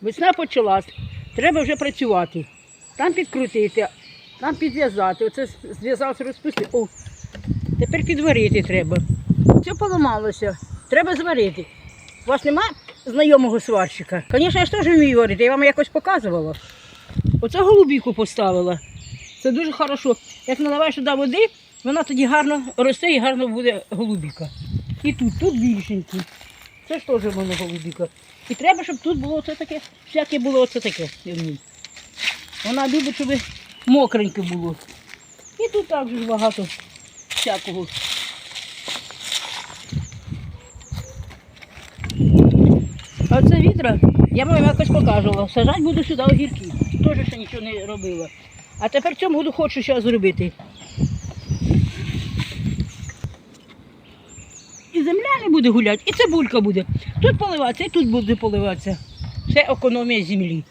Весна почалась, треба вже працювати. Там підкрутити, там підв'язати. Оце зв'язався, розпустив. О, тепер підварити треба. Все поламалося. Треба зварити. У вас нема знайомого сварщика? Звісно, я ж теж вмію варити, я вам якось показувала. Оце голубіку поставила. Це дуже хорошо. Як наливаєш туди води, вона тоді гарно росте і гарно буде голубіка. І тут, тут більшенькі. Це ж теж воно голубіка. І треба, щоб тут було оце таке, всяке було оце таке. Вона любить, щоб мокреньке було. І тут також багато всякого. А це відра, я вам якось показувала. Сажати буду сюди огірки. Теж ще нічого не робила. А тепер цьому году хочу ще зробити. І земля не буде гуляти, і цибулька буде. Тут поливатися, і тут буде поливатися. Це економія землі.